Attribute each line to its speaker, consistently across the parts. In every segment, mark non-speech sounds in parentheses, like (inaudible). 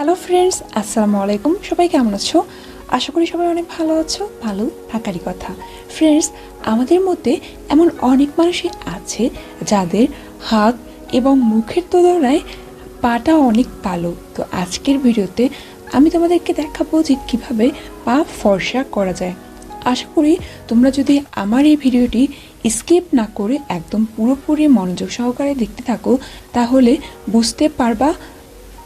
Speaker 1: Hello friends আসসালামু আলাইকুম সবাই কেমন আছো? আশা করি সবাই অনেক ভালো আছো। ভালো, থাকারই কথা। ফ্রেন্ডস আমাদের মধ্যে এমন অনেক মানুষই আছে যাদের হাত এবং মুখের তুলনায় পাটা অনেক কালো। তো আজকের ভিডিওতে আমি তোমাদেরকে দেখাবো যে কীভাবে পা ফর্সা করা যায়। আশা করি তোমরা যদি আমার এই ভিডিওটি স্কিপ না করে একদম পুরোপুরি মনোযোগ সহকারে দেখতে থাকো, তাহলে বুঝতে পারবা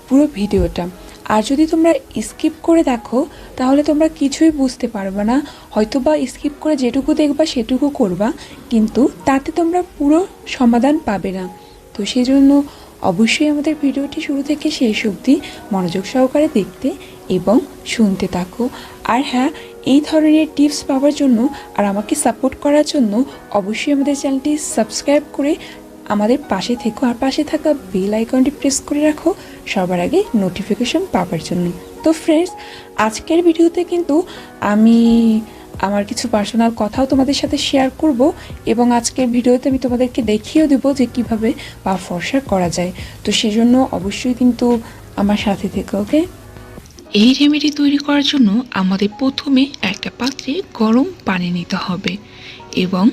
Speaker 1: পুরো ভিডিওটা। আর যদি তোমরা স্কিপ করে দেখো, তাহলে তোমরা কিছুই বুঝতে পারবে না। হয়তো বা স্কিপ করে যেটুকু দেখবা, সেটুকু করবা, কিন্তু তাতে তোমরা পুরো সমাধান পাবে না। তো সেই জন্য অবশ্যই আমাদের ভিডিওটি শুরু থেকে শেষ অবধি মনোযোগ সহকারে দেখতে এবং শুনতে থাকো। আর হ্যাঁ এই ধরনের টিপস পাওয়ার জন্য আর আমাকে সাপোর্ট করার জন্য অবশ্যই আমাদের চ্যানেলটি সাবস্ক্রাইব করে আমাদের পাশে থেকো আর পাশে থাকা বেল আইকনটি প্রেস করে রাখো, সবার আগে নোটিফিকেশন পাওয়ার জন্য। তো ফ্রেন্ডস আজকের ভিডিওতে কিন্তু আমি আমার কিছু পার্সোনাল কথাও তোমাদের সাথে শেয়ার করব এবং আজকের ভিডিওতে আমি তোমাদেরকে দেখিয়েও দেবো যে কীভাবে পা ফর্সা করা যায়। তো সেজন্য অবশ্যই কিন্তু আমার সাথে থেকে ওকে
Speaker 2: এই রেমেডি তৈরি করার জন্য আমাদের প্রথমে একটা পাত্রে গরম পানি নিতে হবে এবং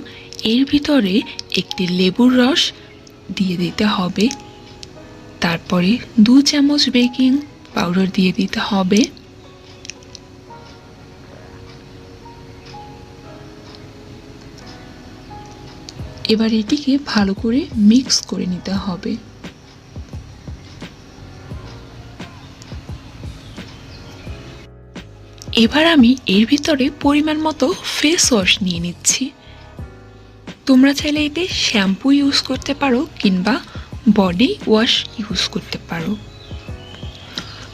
Speaker 2: এর ভিতরে একটি লেবুর রস দিয়ে দিতে হবে। তারপরে দু চামচ বেকিং পাউডার দিয়ে দিতে হবে। এবার এটিকে ভালো করে মিক্স করে নিতে হবে। এবার আমি এর ভিতরে পরিমাণ মতো ফেস ওয়াশ নিয়ে নিচ্ছি। তোমরা চাইলে এতে শ্যাম্পু ইউজ করতে পারো কিংবা বডি ওয়াশ ইউজ করতে পারো।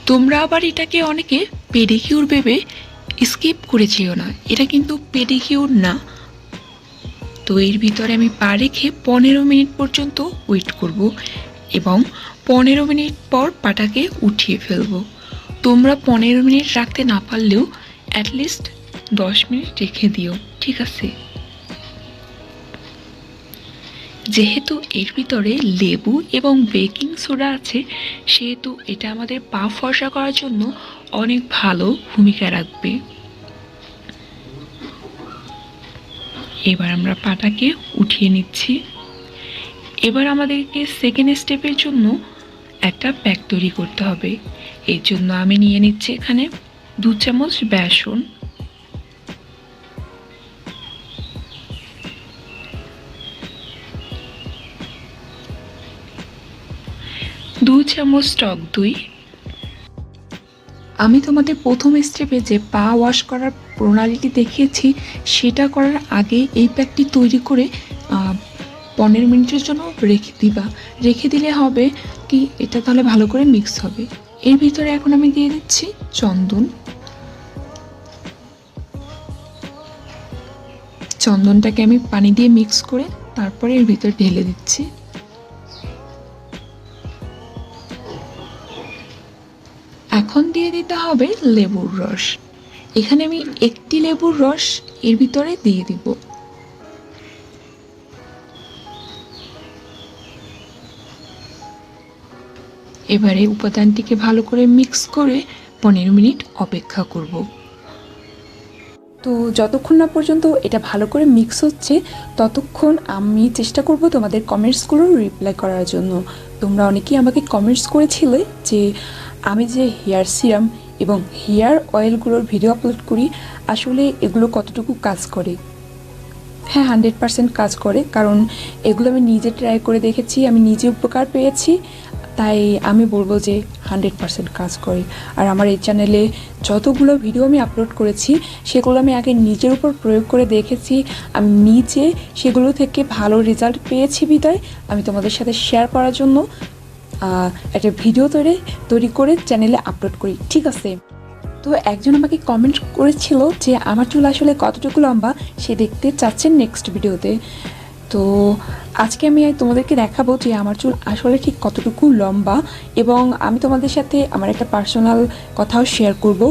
Speaker 2: তোমরা আবার এটাকে অনেকে পেডিকিউর ভেবে স্কিপ করে না। এটা কিন্তু পেডিকিউর না। তো এর ভিতরে আমি পা রেখে পনেরো মিনিট পর্যন্ত ওয়েট করব এবং পনেরো মিনিট পর পাটাকে উঠিয়ে ফেলব। তোমরা পনেরো মিনিট রাখতে না পারলেও অ্যাটলিস্ট দশ মিনিট রেখে দিও, ঠিক আছে? যেহেতু এর ভিতরে লেবু এবং বেকিং সোডা আছে, সেহেতু এটা আমাদের পা ফর্সা করার জন্য অনেক ভালো ভূমিকা রাখবে। এবার আমরা পাটাকে উঠিয়ে নিচ্ছি। এবার আমাদেরকে সেকেন্ড স্টেপের জন্য একটা প্যাক তৈরি করতে হবে। এর জন্য আমি নিয়ে নিচ্ছি এখানে দু চামচ বেসন। চামচ টক দই। আমি তোমাদের প্রথম স্টেপে যে পা ওয়াশ করার প্রণালীটি দেখিয়েছি, সেটা করার আগে এই প্যাকটি তৈরি করে পনেরো মিনিটের জন্য রেখে দিবা। রেখে দিলে হবে কি, এটা তাহলে ভালো করে মিক্স হবে। এর ভিতরে এখন আমি দিয়ে দিচ্ছি চন্দন। চন্দনটাকে আমি পানি দিয়ে মিক্স করে তারপরে এর ভিতরে ঢেলে দিচ্ছি। এখন দিয়ে দিতে হবে লেবুর রস। এখানে আমি একটি লেবুর রস এর ভিতরে দিয়ে দিব। এবারে উপাদানটিকে ভালো করে মিক্স করে পনেরো মিনিট অপেক্ষা করব।
Speaker 1: তো যতক্ষণ না পর্যন্ত এটা ভালো করে মিক্স হচ্ছে, ততক্ষণ আমি চেষ্টা করব তোমাদের কমেন্টসগুলোর রিপ্লাই করার জন্য। তোমরা অনেকেই আমাকে কমেন্টস করেছিলে যে আমি যে হেয়ার সিরাম এবং হেয়ার অয়েলগুলোর ভিডিও আপলোড করি, আসলে এগুলো কতটুকু কাজ করে? হ্যাঁ হান্ড্রেড পার্সেন্ট কাজ করে, কারণ এগুলো আমি নিজে ট্রাই করে দেখেছি, আমি নিজে উপকার পেয়েছি। তাই আমি বলব যে হান্ড্রেড পার্সেন্ট কাজ করে। আর আমার এই চ্যানেলে যতগুলো ভিডিও আমি আপলোড করেছি, সেগুলো আমি আগে নিজের উপর প্রয়োগ করে দেখেছি। আমি নিজে সেগুলো থেকে ভালো রেজাল্ট পেয়েছি বিদায়। আমি তোমাদের সাথে শেয়ার করার জন্য একটা ভিডিও তৈরি তৈরি করে চ্যানেলে আপলোড করি। ঠিক আছে? তো একজন আমাকে কমেন্ট করেছিল যে, আমার চুল আসলে কতটুকু লম্বা? সে দেখতে চাচ্ছেন নেক্সট ভিডিওতে তো আজকে আমি তোমাদেরকে দেখাবো যে আমার চুল আসলে ঠিক কতটুকু লম্বা এবং আমি তোমাদের সাথে আমার একটা পার্সোনাল কথাও শেয়ার করব।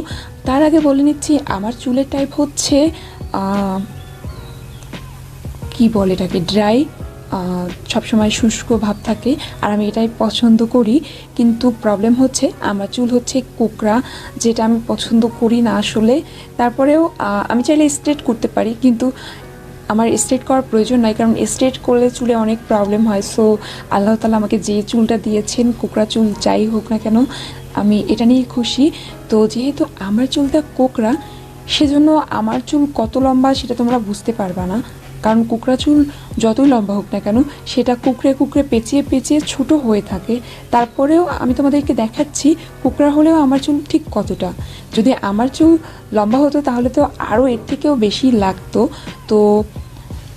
Speaker 1: তার আগে বলে নিচ্ছি, আমার চুলের টাইপ হচ্ছে কি বলে এটাকে ড্রাই সবসময় শুষ্ক ভাব থাকে আর আমি এটাই পছন্দ করি। কিন্তু প্রবলেম হচ্ছে, আমার চুল হচ্ছে কোকড়া, যেটা আমি পছন্দ করি না আসলে। তারপরেও আমি চাইলে স্ট্রেট করতে পারি, কিন্তু আমার স্ট্রেট করার প্রয়োজন নাই, কারণ স্ট্রেট করলে চুলে অনেক প্রবলেম হয়। সো আল্লাহ তালা আমাকে যে চুলটা দিয়েছেন, কোকড়া চুল যাই হোক না কেন, আমি এটা নিয়ে খুশি। তো যেহেতু আমার চুলটা কোকড়া, সেজন্য আমার চুল কত লম্বা সেটা তোমরা বুঝতে পারবা না। কারণ কুকড়া চুল যতই লম্বা হোক না কেন, সেটা কুকড়ে কুকড়ে পেঁচিয়ে পেঁচিয়ে ছোট হয়ে থাকে। তারপরেও আমি তোমাদেরকে দেখাচ্ছি কুকড়া হলেও আমার চুল ঠিক কতটা। যদি আমার চুল লম্বা হতো তাহলে তো আরও এর থেকেও বেশি লাগতো। তো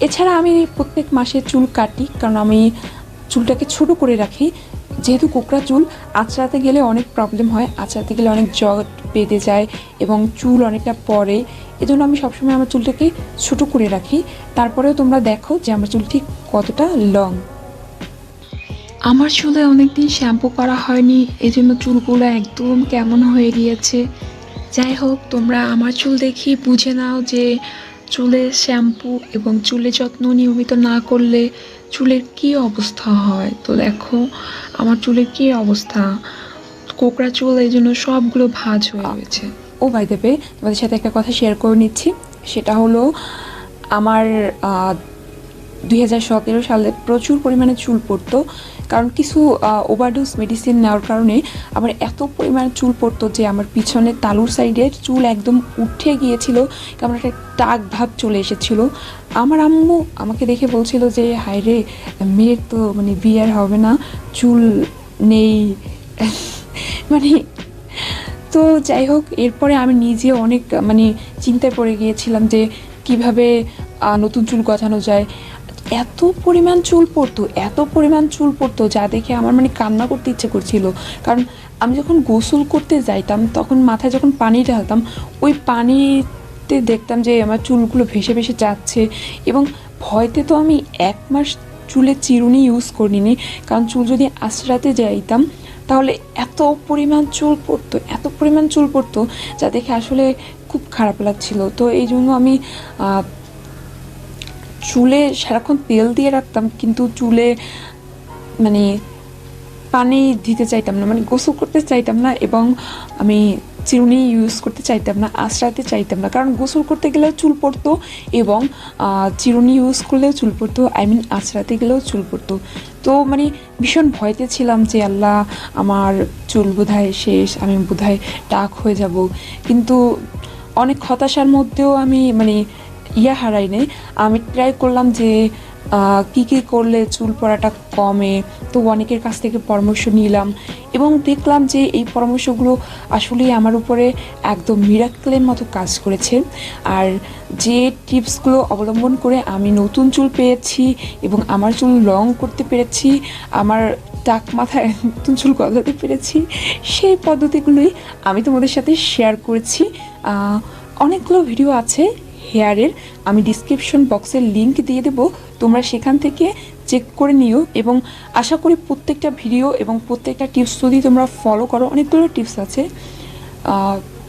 Speaker 1: এছাড়া আমি প্রত্যেক মাসে চুল কাটি, কারণ আমি চুলটাকে ছোট করে রাখি। যেহেতু কোকড়া চুল আঁচড়াতে গেলে অনেক প্রবলেম হয় আঁচড়াতে গেলে অনেক জট বেঁধে যায় এবং চুল অনেকটা পড়ে। এজন্য আমি সবসময় আমার চুলটাকে ছোট করে রাখি। তারপরেও তোমরা দেখো যে আমার চুল ঠিক কতটা লং
Speaker 2: আমার চুলে অনেকদিন শ্যাম্পু করা হয়নি, এজন্য চুলগুলো একদম কেমন হয়ে গিয়েছে। যাই হোক, তোমরা আমার চুল দেখি বুঝে নাও যে চুলের শ্যাম্পু এবং চুলের যত্ন নিয়মিত না করলে চুলের কি অবস্থা হয়? তো দেখো আমার চুলের কি অবস্থা? কোকড়া চুল এই জন্য সবগুলো ভাঁজ হয়ে গেছে
Speaker 1: ও বাই দেবে তোমাদের সাথে একটা কথা শেয়ার করে নিচ্ছি। সেটা হলো আমার দুই হাজার সতেরো সালে প্রচুর পরিমাণে চুল পড়তো। কারণ কিছু ওভারডোজ মেডিসিন নেওয়ার কারণে আমার এত পরিমাণে চুল পড়তো যে আমার পিছনে তালুর সাইডের চুল একদম উঠে গিয়েছিল, কেমন একটা টাক ভাব চলে এসেছিল। আমার আম্মু আমাকে দেখে বলছিল যে, হায় রে, মেয়ের তো মানে বিয়ার হবে না, চুল নেই। (laughs) মানে তো যাই হোক, এরপরে আমি নিজে অনেক মানে চিন্তায় পড়ে গিয়েছিলাম যে, কীভাবে নতুন চুল গজানো যায়। এত পরিমাণ চুল পড়তো, এত পরিমাণ চুল পড়তো যা দেখে আমার মানে কান্না করতে ইচ্ছে করছিল। কারণ আমি যখন গোসল করতে যাইতাম, তখন মাথায় যখন পানি ঢালতাম, ওই পানিতে দেখতাম যে আমার চুলগুলো ভেসে ভেসে যাচ্ছে এবং ভয়তে তো আমি এক মাস চুলে চিরুনি ইউজ করিনি। কারণ চুল যদি আশ্রাতে যাইতাম, তাহলে এত পরিমাণ চুল পড়তো, এত পরিমাণ চুল পড়তো যা দেখে আসলে খুব খারাপ লাগছিল। তো এই জন্য আমি চুলে সারাক্ষণ তেল দিয়ে রাখতাম, কিন্তু চুলে মানে পানি দিতে চাইতাম না মানে গোসল করতে চাইতাম না এবং আমি চিরুনি ইউজ করতে চাইতাম না আশ্রাতে চাইতাম না। কারণ গোসল করতে গেলেও চুল পড়তো এবং চিরুনি ইউজ করলেও চুল পড়তো আই মিন আশ্রাতে গেলেও চুল পড়তো। তো মানে ভীষণ ভয়তে ছিলাম যে আল্লাহ আমার চুল বোধহয় শেষ, আমি বোধহয় ডাক হয়ে যাব। কিন্তু অনেক হতাশার মধ্যেও আমি মানে ইয়া হারাই নেই আমি ট্রাই করলাম যে কি কি করলে চুল পড়াটা কমে। তো অনেকের কাছ থেকে পরামর্শ নিলাম এবং দেখলাম যে এই পরামর্শগুলো আসলেই আমার উপরে একদম মিরাক্কেলের মতো কাজ করেছে। আর যে টিপসগুলো অবলম্বন করে আমি নতুন চুল পেয়েছি এবং আমার চুল লং করতে পেরেছি, আমার টাক মাথায় নতুন চুল গজাতে পেরেছি, সেই পদ্ধতিগুলোই আমি তোমাদের সাথে শেয়ার করেছি। অনেকগুলো ভিডিও আছে। হেয়ারের, আমি ডিসক্রিপশন বক্সের লিংক দিয়ে দেবো। তোমরা সেখান থেকে চেক করে নিও এবং আশা করি প্রত্যেকটা ভিডিও এবং প্রত্যেকটা টিপস যদি তোমরা ফলো করো অনেকগুলো টিপস আছে।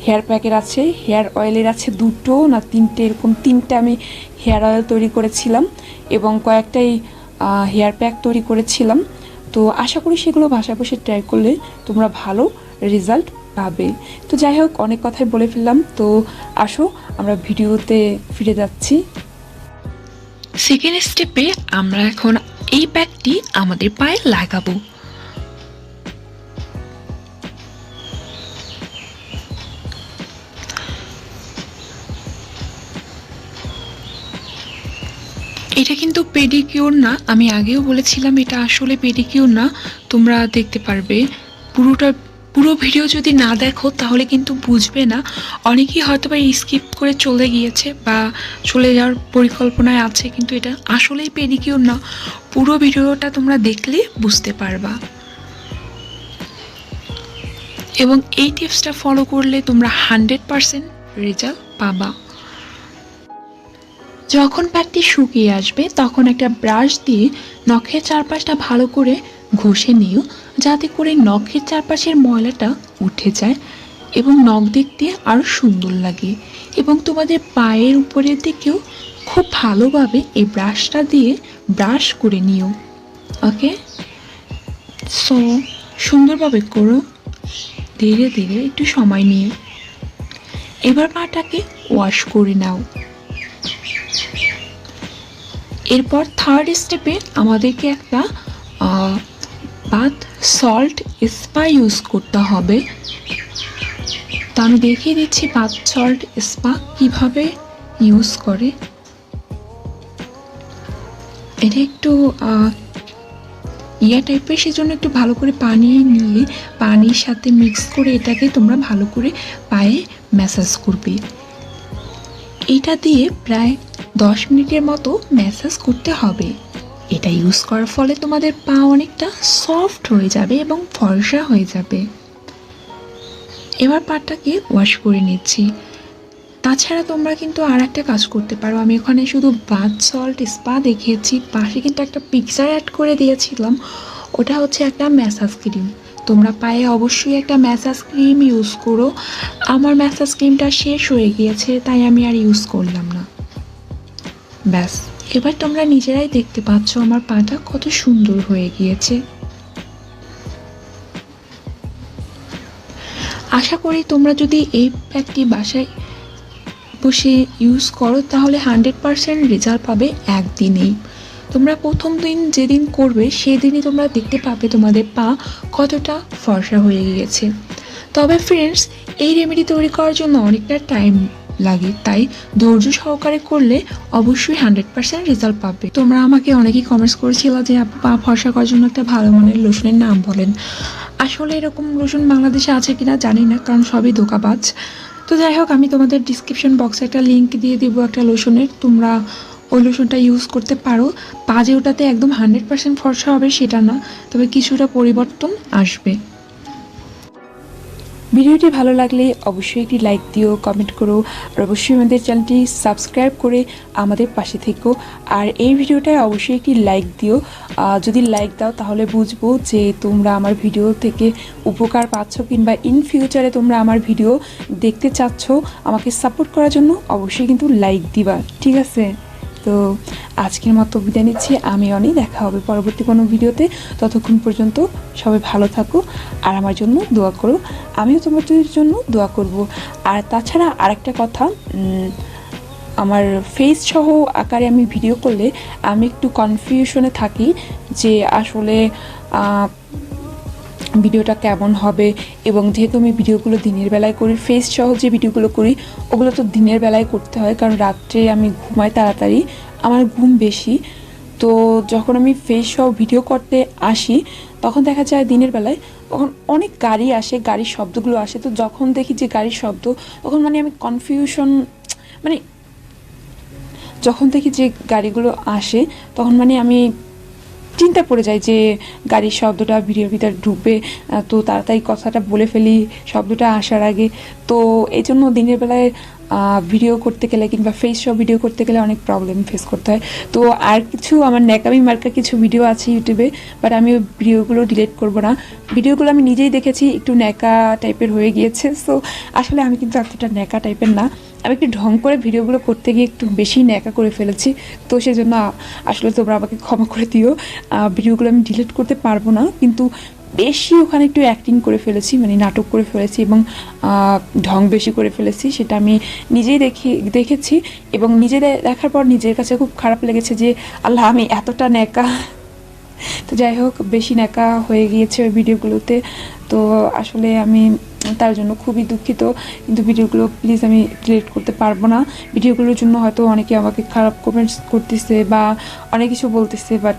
Speaker 1: হেয়ার প্যাকের আছে হেয়ার অয়েলের আছে দুটো, না তিনটে, এরকম তিনটে আমি হেয়ার অয়েল তৈরি করেছিলাম এবং কয়েকটাই হেয়ার প্যাক তৈরি করেছিলাম। তো আশা করি সেগুলো বাসায় বসে ট্রাই করলে তোমরা ভালো রেজাল্ট পাবে। তো যাই হোক, অনেক কথাই বলে ফেললাম। তো আসো আমরা ভিডিওতে ফিরে যাচ্ছি।
Speaker 2: সেকেন্ড স্টেপে আমরা এখন এই প্যাকটি আমাদের পায়ে লাগাবো। এটা কিন্তু পেডিকিউর না, আমি আগেও বলেছিলাম এটা আসলে পেডিকিউর না, তোমরা দেখতে পারবে। পুরোটা পুরো ভিডিও যদি না দেখো, তাহলে কিন্তু বুঝবে না। অনেকেই হয়তো বা স্কিপ করে চলে গিয়েছে বা চলে যাওয়ার পরিকল্পনায় আছে, কিন্তু এটা আসলেই পেডিকিউর না। পুরো ভিডিওটা তোমরা দেখলে বুঝতে পারবা। এবং এই টিপসটা ফলো করলে তোমরা হান্ড্রেড পারসেন্ট রেজাল্ট পাবা। যখন প্যাকটি শুকিয়ে আসবে, তখন একটা ব্রাশ দিয়ে নখের চারপাশটা ভালো করে ঘষে নিও, যাতে করে নখের চারপাশের ময়লাটা উঠে যায় এবং নখ দেখতে আরও সুন্দর লাগে। এবং তোমাদের পায়ের উপরের দিকেও খুব ভালোভাবে এই ব্রাশটা দিয়ে ব্রাশ করে নিও। ওকে? সো সুন্দরভাবে করো। ধীরে ধীরে একটু সময় নিয়ে। এবার পাটাকে ওয়াশ করে নাও। এরপর থার্ড স্টেপে আমাদেরকে একটা বাথ সল্ট স্পা ইউজ করতে হবে। তো আমি দেখিয়ে দিচ্ছি বাথ সল্ট স্পা কীভাবে ইউজ করে। এটা একটু ইয়া টাইপের সেজন্য একটু ভালো করে পানি নিয়ে, পানির সাথে মিক্স করে এটাকে তোমরা ভালো করে পায়ে ম্যাসাজ করবে। এটা দিয়ে প্রায় দশ মিনিটের মতো ম্যাসাজ করতে হবে। এটা ইউজ করার ফলে তোমাদের পা অনেকটা সফট হয়ে যাবে এবং ফর্সা হয়ে যাবে। এবার পাটাকে ওয়াশ করে নিচ্ছি। তাছাড়া তোমরা কিন্তু আর একটা কাজ করতে পারো। আমি ওখানে শুধু বাথ সল্ট স্পা দেখিয়েছি। পাশে কিন্তু একটা পিকচার অ্যাড করে দিয়েছিলাম। ওটা হচ্ছে একটা ম্যাসাজ ক্রিম তোমরা পায়ে অবশ্যই একটা ম্যাসাজ ক্রিম ইউজ করো। আমার ম্যাসাজ ক্রিমটা শেষ হয়ে গিয়েছে, তাই আমি আর ইউজ করলাম না। ব্যাস। এবার তোমরা নিজেরাই দেখতে পাচ্ছ আমার পাটা কত সুন্দর হয়ে গিয়েছে। আশা করি তোমরা যদি এই প্যাকটি বাসায় বসে ইউজ করো, তাহলে হান্ড্রেড পারসেন্ট রেজাল্ট পাবে একদিনেই। তোমরা প্রথম দিন যেদিন করবে, সেদিনই তোমরা দেখতে পাবে তোমাদের পা কতটা ফর্সা হয়ে গিয়েছে। তবে ফ্রেন্ডস এই রেমেডি তৈরি করার জন্য অনেকটা টাইম লাগে। তাই ধৈর্য সহকারে করলে অবশ্যই হান্ড্রেড পার্সেন্ট রেজাল্ট পাবে। তোমরা আমাকে অনেকেই কমেন্টস করেছিল যে, আপু, পা ফর্সা করার জন্য একটা ভালো মানের লোশনের নাম বলেন। আসলে এরকম লোশন বাংলাদেশে আছে কিনা জানি না, কারণ সবই ধোকাবাজ। তো যাই হোক, আমি তোমাদের ডিসক্রিপশন বক্সে একটা লিঙ্ক দিয়ে দিব একটা লোশনের। তোমরা ওই লোশনটা ইউজ করতে পারো। পা যে ওটাতে একদম হান্ড্রেড পার্সেন্ট ফর্সা হবে সেটা না, তবে কিছুটা পরিবর্তন আসবে।
Speaker 1: ভিডিওটি ভালো লাগলে অবশ্যই একটি লাইক দিও কমেন্ট করো, আর অবশ্যই আমাদের চ্যানেলটি সাবস্ক্রাইব করে আমাদের পাশে থেকো। আর এই ভিডিওটায় অবশ্যই একটি লাইক দিও। যদি লাইক দাও তাহলে বুঝব যে তোমরা আমার ভিডিও থেকে উপকার পাচ্ছ কিংবা ইন ফিউচারে তোমরা আমার ভিডিও দেখতে চাচ্ছ। আমাকে সাপোর্ট করার জন্য অবশ্যই কিন্তু লাইক দিবা, ঠিক আছে? তো আজকের মতো বিদায় নিচ্ছি। আমি অনেক দেখা হবে পরবর্তী কোনো ভিডিওতে। ততক্ষণ পর্যন্ত সবাই ভালো থাকো আর আমার জন্য দোয়া করো। আমিও তোমাদের জন্য দোয়া করব। আর তাছাড়া আরেকটা কথা আমার ফেস সহ আকারে আমি ভিডিও করলে আমি একটু কনফিউশনে থাকি যে আসলে ভিডিওটা কেমন হবে এবং যেহেতু আমি ভিডিওগুলো দিনের বেলায় করি ফেস সহ যে ভিডিওগুলো করি, ওগুলো তো দিনের বেলায় করতে হয়, কারণ রাত্রে আমি ঘুমাই তাড়াতাড়ি, আমার ঘুম বেশি। তো যখন আমি ফেস সহ ভিডিও করতে আসি, তখন দেখা যায় দিনের বেলায় তখন অনেক গাড়ি আসে, গাড়ির শব্দগুলো আসে। তো যখন দেখি যে গাড়ির শব্দ, তখন মানে আমি কনফিউশন মানে যখন দেখি যে গাড়িগুলো আসে, তখন মানে আমি চিন্তা পড়ে যায় যে গাড়ির শব্দটা ভিডিওর ভিতরে ঢুকবে তো তাড়াতাড়ি কথাটা বলে ফেলি, শব্দটা আসার আগে। তো এই জন্য দিনের বেলায় ভিডিও করতে গেলে কিংবা ফেস সব ভিডিও করতে গেলে অনেক প্রবলেম ফেস করতে হয়। তো আর কিছু আমার ন্যাকামি মার্কা কিছু ভিডিও আছে ইউটিউবে বাট আমি ওই ভিডিওগুলো ডিলিট করব না। ভিডিওগুলো আমি নিজেই দেখেছি, একটু ন্যাকা টাইপের হয়ে গিয়েছে। সো আসলে আমি কিন্তু এতটা ন্যাকা টাইপের না। আমি একটু ঢং করে ভিডিওগুলো করতে গিয়ে একটু বেশি ন্যাকা করে ফেলেছি। তো সেজন্য আসলে তোমরা আমাকে ক্ষমা করে দিও। ভিডিওগুলো আমি ডিলিট করতে পারব না, কিন্তু বেশি ওখানে একটু অ্যাক্টিং করে ফেলেছি মানে নাটক করে ফেলেছি এবং ঢং বেশি করে ফেলেছি, সেটা আমি নিজেই দেখি, দেখেছি এবং নিজে দেখার পর নিজের কাছে খুব খারাপ লেগেছে যে, আল্লাহ, আমি এতটা ন্যাকা। তো যাই হোক, বেশি ন্যাকা হয়ে গিয়েছে ওই ভিডিওগুলোতে। তো আসলে আমি তার জন্য খুবই দুঃখিত। কিন্তু ভিডিওগুলো প্লিজ আমি ডিলিট করতে পারব না। ভিডিওগুলোর জন্য হয়তো অনেকে আমাকে খারাপ কমেন্টস করতেছে বা অনেক কিছু বলতেছে বাট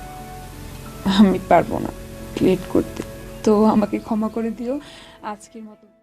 Speaker 1: আমি পারব না ডিলিট করতে। তো আমাকে ক্ষমা করে দিও। আজকের মতো।